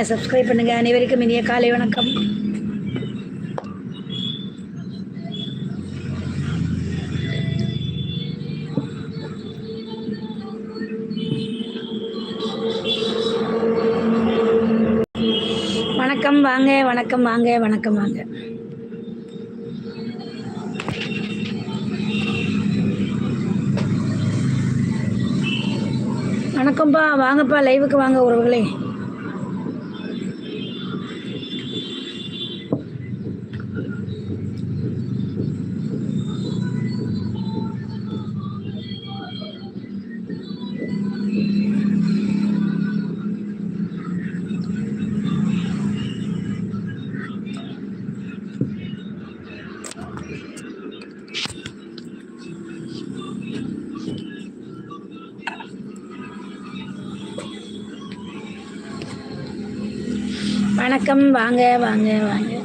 பண்ணுங்கள் சப்ஸ்கிரைப் பண்ணுங்கள் அனைவருக்கும் இனிய காலை வணக்கம். வணக்கம் வாங்க வணக்கம் வாங்க வணக்கம் வாங்க. வணக்கம்ப்பா வாங்கப்பா லைவுக்கு வாங்க உறவுகளே. வணக்கம். வாங்க வாங்க வாங்க.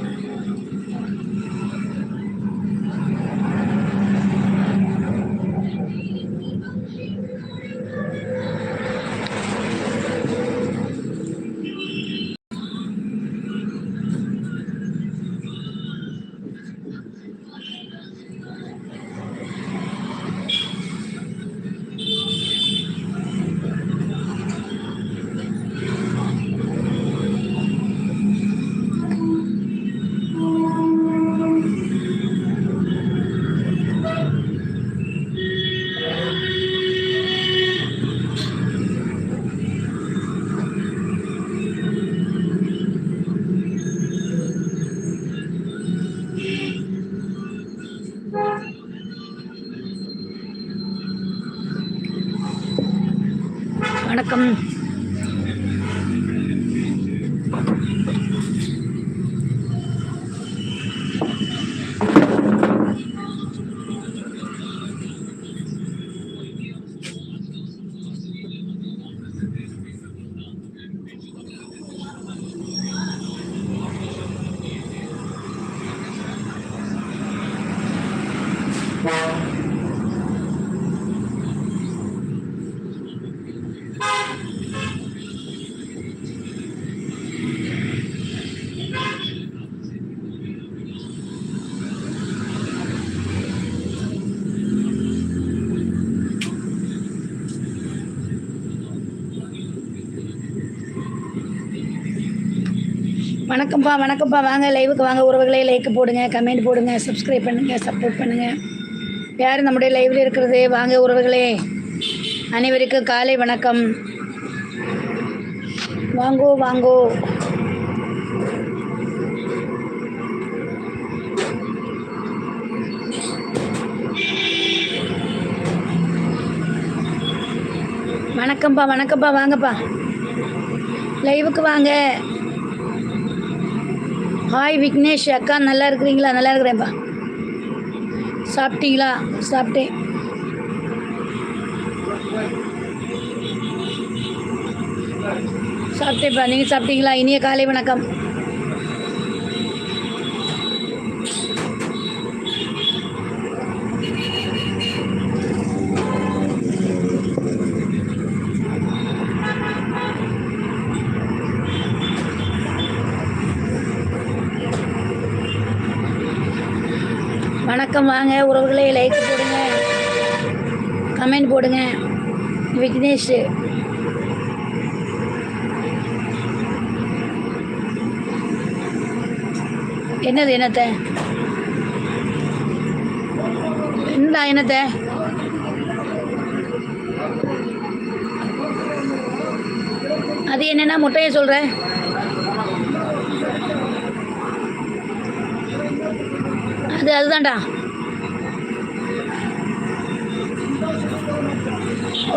வணக்கம்ப்பா வணக்கம்ப்பா. வாங்க லைவுக்கு வாங்க. உறவுகளே லைக் போடுங்க கமெண்ட் போடுங்க சப்ஸ்கிரைப் பண்ணுங்கள் சப்போர்ட் பண்ணுங்கள் யார் நம்முடைய லைவில் இருக்கிறது? வாங்க உறவுகளே. அனைவருக்கும் காலை வணக்கம். வாங்கோ வாங்கோ. வணக்கம்ப்பா வணக்கம்ப்பா. வாங்கப்பா. லைவுக்கு வாங்க. ஹாய் விக்னேஷ் அக்கா நல்லா இருக்கிறீங்களா? நல்லா இருக்கிறேன்ப்பா. சாப்பிட்டீங்களா? சாப்பிட்டேன். சாப்பிட்டேன்ப்பா. நீங்கள் சாப்பிட்டீங்களா? இனிய காலை வணக்கம். வணக்கம் வாங்க உறவுகளே லைக் போடுங்க. கமெண்ட் போடுங்க. விக்னேஷ். என்னது என்னத்த? என்னடா என்னத்த? அது என்னென்னா முட்டையை சொல்கிற அது அதுதான்டா.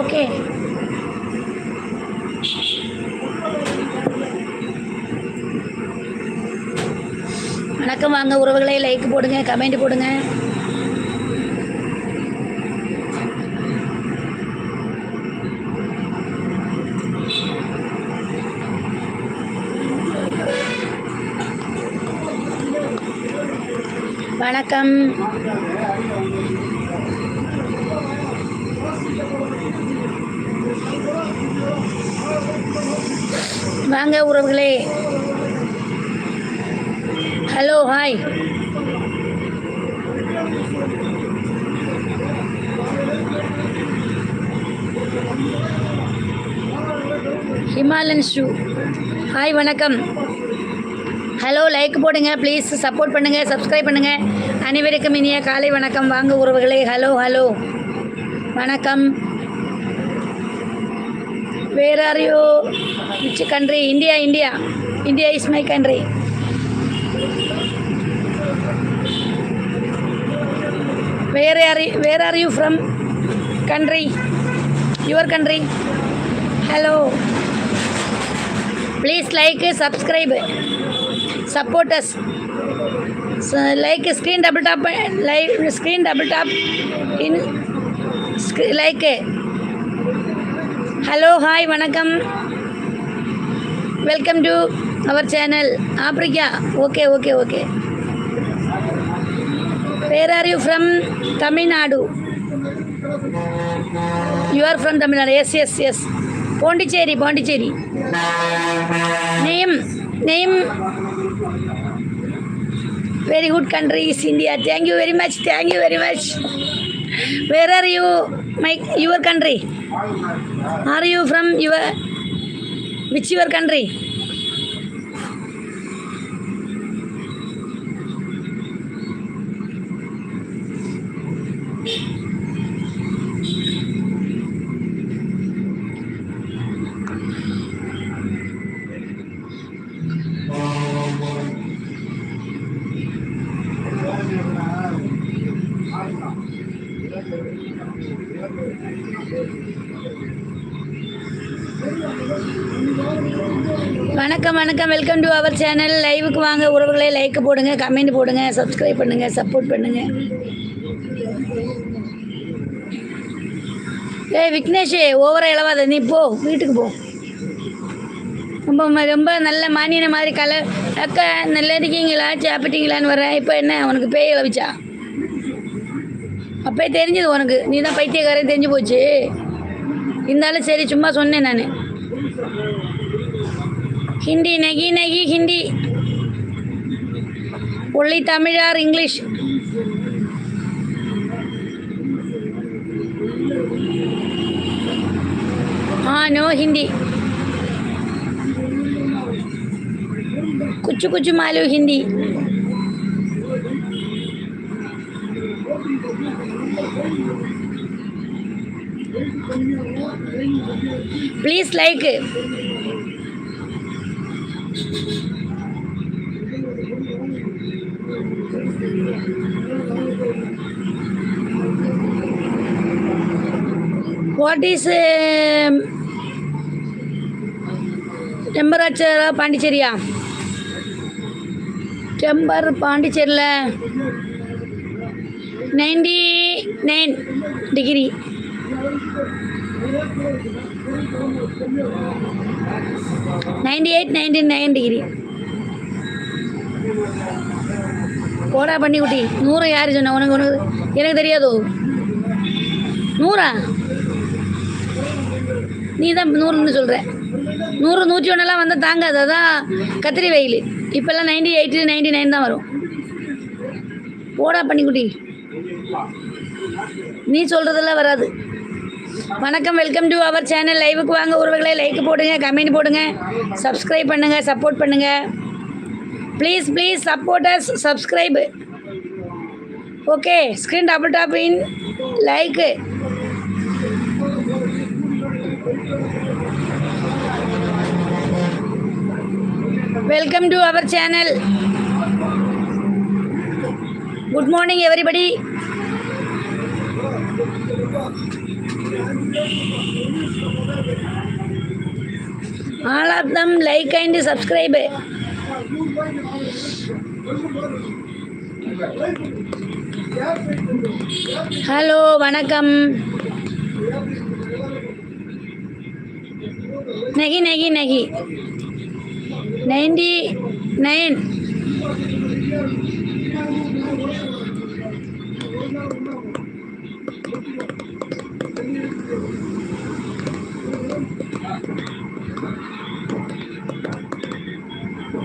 ஓகே வணக்கம் வாங்க உறவுகளை லைக் போடுங்க கமெண்ட் போடுங்க. வணக்கம். வாங்க உறவுகளே. Hello hi Himalayan shoe. Hi வணக்கம். ஹலோ லைக் போடுங்க ப்ளீஸ் சப்போர்ட் பண்ணுங்கள் சப்ஸ்கிரைப் பண்ணுங்கள் அனைவருக்கும் இனிய காலை வணக்கம். வாங்க உறவுகளே. ஹலோ ஹலோ வணக்கம். Where are you? Which country? India, India. India is my country. Where are you, where are you from? Country. Your country. Hello. Please like, subscribe. Support us. So like screen double tap like screen double tap in like Hello, hi, Vanakam. Welcome to our channel. Africa. Okay, okay, okay. Where are you from? Tamil Nadu. You are from Tamil Nadu. Yes, yes, yes. Pondicherry, Pondicherry. Name, name. Very good country is India. Thank you very much. Thank you very much. Where are you? My, your country. Are you from your which your country வணக்கம் வணக்கம். Welcome to our channel லைவுக்கு வாங்க. உறவுகளே like போடுங்க comment போடுங்க subscribe பண்ணுங்க support பண்ணுங்க. ஏய் விக்னேஷே ஓவரா இளவாத. நீ போ வீட்டுக்கு போ. ரொம்ப ரொம்ப நல்ல மானியன மாதிரி கலை அக்கா நல்லா இருக்கீங்களா? சாப்பிட்டீங்களான்னு வரேன் இப்போ என்ன? உனக்கு பேய் இளவிச்சா? அப்பயே தெரிஞ்சது உனக்கு. நீ தான் பைத்தியக்காரன் தெரிஞ்சு போச்சு. இருந்தாலும் சரி சும்மா சொன்னேன் நான். ஹிந்தி நகி நகி Hindi only Tamil or English हाँ नो हिंदी कुछ कुछ मालूम Hindi please like what is temperature பாண்டிச்சேரியா temper பாண்டிச்சேரியில் ninety nine degree ninety eight ninety nine degree போடா பண்ணி குட்டி. நூறு யார் சொன்ன? உனக்கு உனக்கு எனக்கு தெரியாதோ? நூறா? நீ தான் நூறுன்னு சொல்கிற நூறு நூற்றி ஒன்றெல்லாம் வந்தால் தாங்காது. அதான் கத்திரி வெயில். இப்போல்லாம் நைன்டி எயிட்டு நைன்டி நைன் தான் வரும். போடா பண்ணிக்குட்டி நீ சொல்கிறதெல்லாம் வராது. வணக்கம் வெல்கம் டு அவர் சேனல் லைவுக்கு வாங்க உறவுகளை லைக் போடுங்க கமெண்ட் போடுங்க சப்ஸ்கிரைப் பண்ணுங்கள் சப்போர்ட் பண்ணுங்கள் please please support us subscribe okay screen double tap in like welcome to our channel good morning everybody all of them like and subscribe hello Vanakam. Nagi, Nagi, Nagi. Ninety nine. Welcome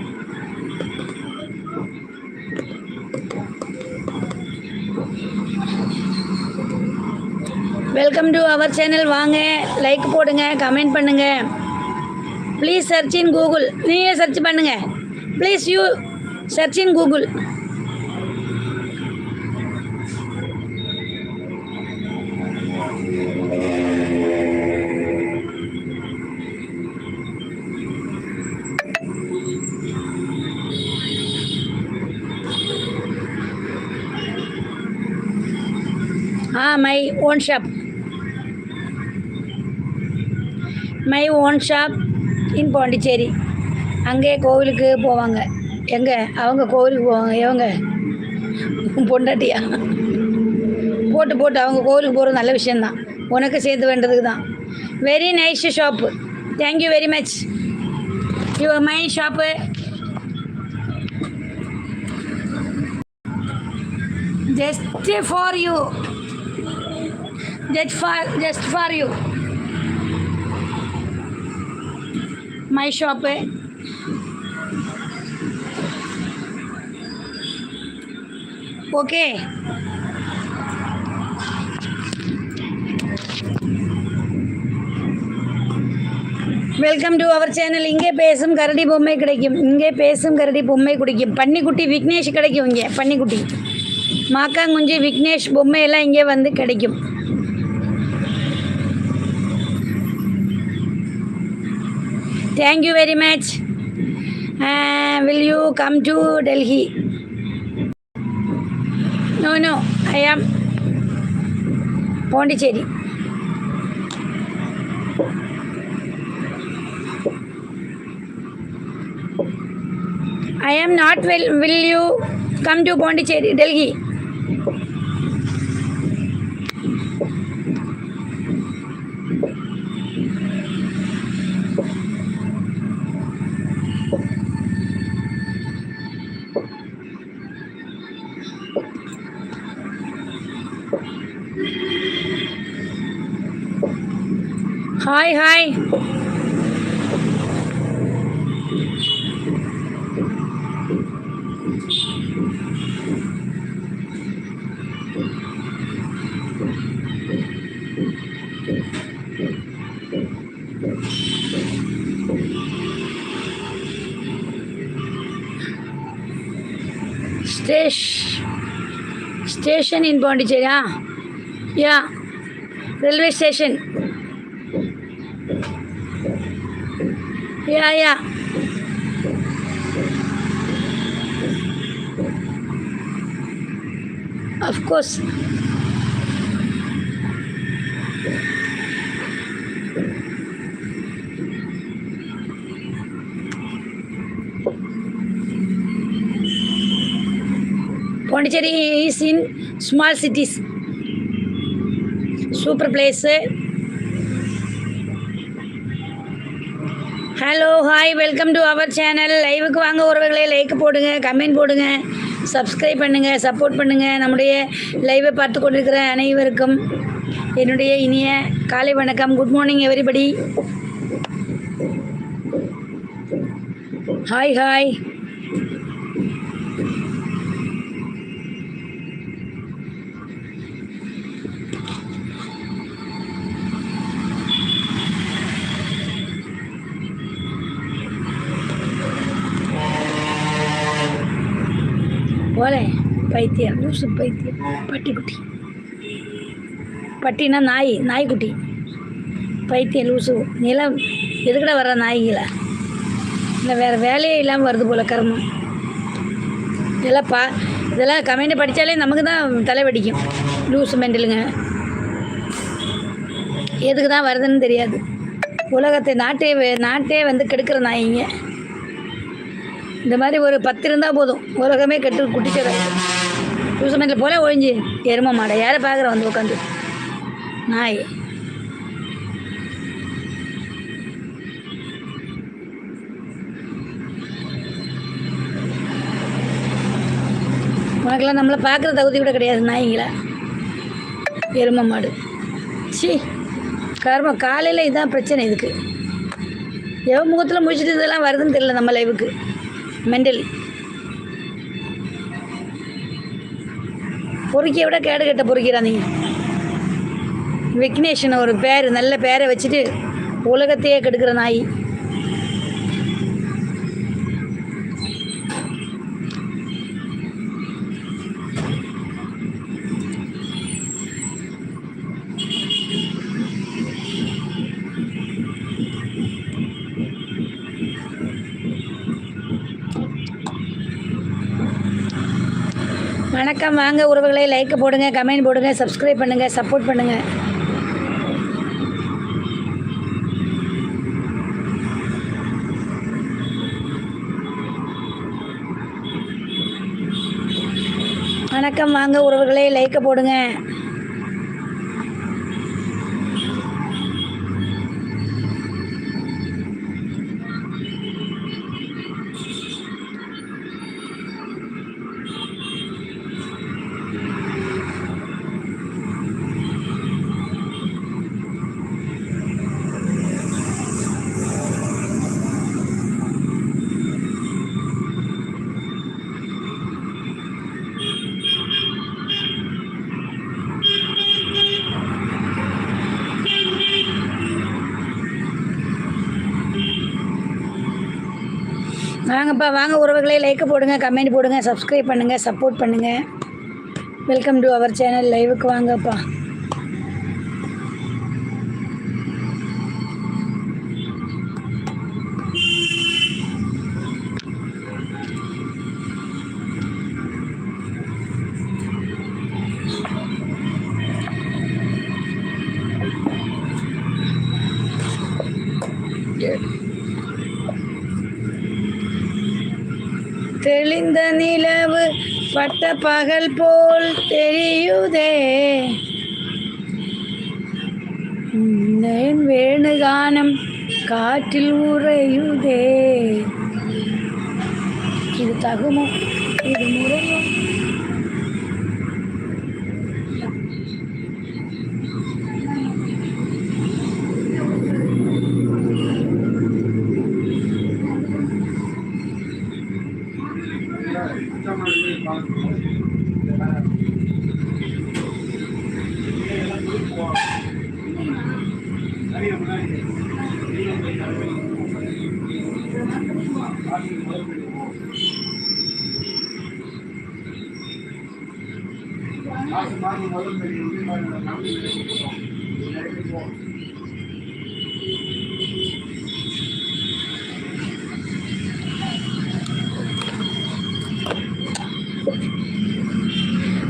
to our channel வாங்க like போடுங்க comment பண்ணுங்க. Please search in Google நீங்கள் search பண்ணுங்க. Please you search in Google own shop my own shop in Pondicherry அங்கே கோவிலுக்கு போவாங்க. எங்கே? அவங்க கோவிலுக்கு போவாங்க. இவங்க பொண்டாட்டியா? போட்டு போட்டு அவங்க கோவிலுக்கு போகிறது நல்ல விஷயந்தான் உனக்கு சேர்த்து வேண்டதுக்கு தான். Very nice shop thank you very much your my shop just for you just for just for you. My shop eh? okay. Welcome to our channel இங்கே பேசும் கரடி பொம்மை கிடைக்கும். இங்கே பேசும் கரடி பொம்மை குடிக்கும். பன்னிக்குட்டி விக்னேஷ் கிடைக்கும் இங்கே. பன்னிக்குட்டி. மாக்காங்குஞ்சி விக்னேஷ் பொம்மை எல்லாம் இங்கே வந்து கிடைக்கும். Thank you very much. Uh, will you come to Delhi? No, no, I am Pondicherry. I am not well. Will you come to Pondicherry, Delhi? Hi, hi. Station, station in Pondicherry, ah? Yeah, railway station. Yeah, yeah. Of course. Pondicherry is in small cities. Super place. Hello hi welcome to our channel லைவுக்கு வாங்க உறவுகளே like போடுங்க comment போடுங்க subscribe பண்ணுங்கள் support பண்ணுங்கள் நம்முடைய லைவை பார்த்து கொண்டிருக்கிற அனைவருக்கும் என்னுடைய இனிய காலை வணக்கம். Good morning everybody hi hi போலே பைத்தியம் லூசு பைத்தியம் பட்டிக்குட்டி பட்டினா நாய் நாய்க்குட்டி பைத்தியம் லூசு நிலம் எதுக்கட வர நாய்களை இல்லை வேறு வேலையே இல்லாமல் வருது போல் கர்மம் இதெல்லாம் பா இதெல்லாம் கமெண்ட் படித்தாலே நமக்கு தான் தலைவடிக்கும் லூசு மெண்டலுங்க எதுக்கு தான் வருதுன்னு தெரியாது உலகத்தை நாட்டே நாட்டே வந்து கெடுக்கிற நாய்ங்க இந்த மாதிரி ஒரு பத்து இருந்தால் போதும். உலகமே கெட்டு குட்டிச்சத லூசமெண்ட்டில் போல ஒழிஞ்சு. எரும மாடை யாரை பார்க்குற வந்து உட்காந்து நாய். உனக்கெல்லாம் நம்மளை பார்க்குற தகுதி கூட கிடையாது நாய்ங்களா. எரும மாடு. சி கர்மம் காலையில் இதுதான் பிரச்சனை இதுக்கு. எவன் முகத்தில் முடிச்சுட்டு இதெல்லாம் வருதுன்னு தெரியல நம்ம லைவுக்கு மெண்டல் பொறுக்கியை விட கேடு கட்ட பொறுக்கிறா நீ. விக்னேஷன் ஒரு பேர் நல்ல பேரை வச்சுட்டு உலகத்தையே கெடுக்கிற நாய். வணக்கம். வாங்க உறவுகளை லைக் போடுங்க கமெண்ட் போடுங்க சப்ஸ்கிரைப் பண்ணுங்கள் சப்போர்ட் பண்ணுங்கள் வணக்கம். வாங்க உறவுகளை லைக் போடுங்க. வாங்கப்பா வாங்க உறவுகளை லைக் போடுங்க கமெண்ட் போடுங்க சப்ஸ்கிரைப் பண்ணுங்கள் சப்போர்ட் பண்ணுங்கள் வெல்கம் டு அவர் சேனல் லைவுக்கு வாங்கப்பா. பட்ட பகல் போல் தெரியுதே. உந்தன் வேணுகானம் காற்றில் உறையுதே. இது தகுமோ இது முறையோ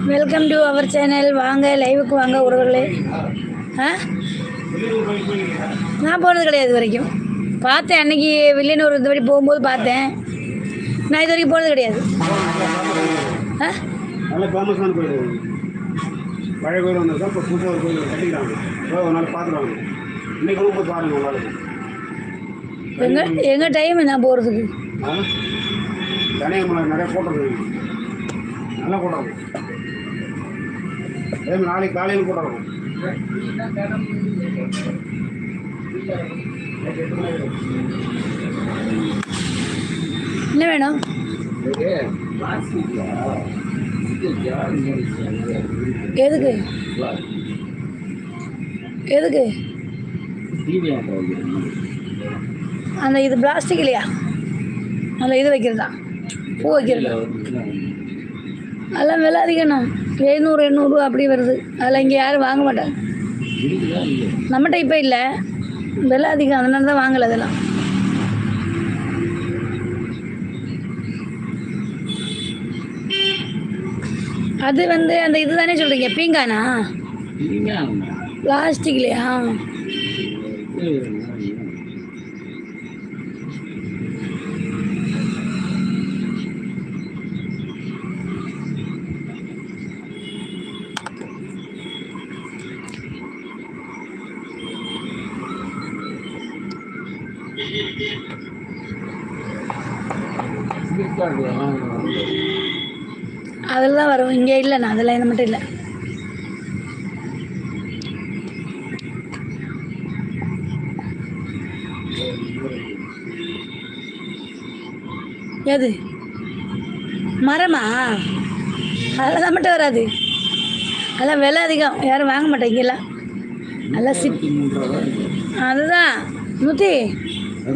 வெல்கம் டு அவர் சேனல் வாங்க லைவுக்கு வாங்க உறவுகளே. ஆ? நான் போனது கிடையாது இது வரைக்கும் பார்த்தேன் அன்னைக்கு வில்லியனூர் இந்த மாதிரி போகும்போது பார்த்தேன். நான் இது வரைக்கும் போனது கிடையாது. ஆ. பழைய கோயில் ஒன்று இருக்கா இப்போ புதுசாக ஒரு கோயில் கட்டிக்கிறாங்க. இப்போ ஒரு நாள் பார்த்துருவாங்க இன்னைக்கு கூட போய் பாருங்க ஒரு நாளைக்கு எங்கே எங்கள் டைம் நான் போகிறதுக்கு நிறைய கூட்டம் இருக்கு. நல்லா கூட்டம் இருக்கும் அதே நாளைக்கு காலையில் கூட்டம் இருக்கும் என்ன வேணும்? எதுக்கு? எதுக்கு? அந்த இது பிளாஸ்டிக் இல்லையா? அதில் இது வைக்கிறதா? பூ வைக்கிறது? அதெல்லாம் விலை எழுநூறு எண்ணூறு அப்படி வருது. அதில் இங்கே யாரும் வாங்க மாட்டாங்க. நம்மகிட்ட இப்போ இல்லை. விலை அதிகம். அதனால தான் வாங்கலை அதெல்லாம். அது வந்து அந்த இது தானே சொல்கிறீங்க. பீங்கானா? பிளாஸ்டிக் இல்லையா இங்கே இல்லை நான் இங்கே இல்லைண்ணா அதெல்லாம் இது மட்டும் இல்லை. எது? மரமா? அதெல்லாம் மட்டும் வராது. அதெல்லாம் விலை அதிகம். யாரும் வாங்க மாட்டேங்கலாம் நல்லா சிப் அதுதான். நூற்றி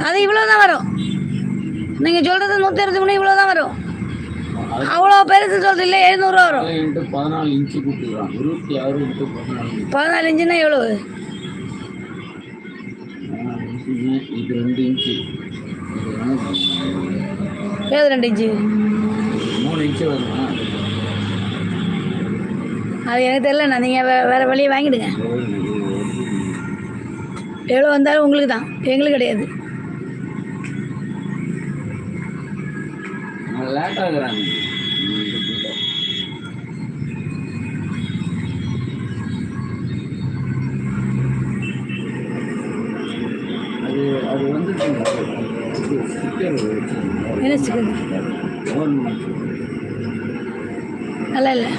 அது இவ்வளோ தான் வரும். நீங்கள் சொல்கிறது நூற்றி அறுபது மணி இவ்வளோ தான் வரும். அவ்வளோ பெருசு சொல்கிறது இல்லை எழுநூறுவா வரும். பதினாலு இன்ட்டு பதினாலு இன்ச்சு கொடுத்துருக்கான் இருபத்தி ஆறு இன்ட்டு பதினாலு இன்ச்சு. பதினாலு இன்ச்சுன்னா எவ்வளோ பதினாலு இன்ச்சுங்க, இது ரெண்டு இன்ச்சு. ஏது ரெண்டு இன்ச்சு? மூணு இன்ச்சு வருமா? அது எனக்கு தெரியல நான் நீங்கள் வே வேறு வழியை வாங்கிடுங்க. எவ்வளோ வந்தாலும் உங்களுக்கு தான் எங்களுக்கு கிடையாது. லேட்டாக இருக்கிறாங்க அது அது வந்து ஸ்டிக்கர் என்ன சிக்கன் நல்லா இல்லை?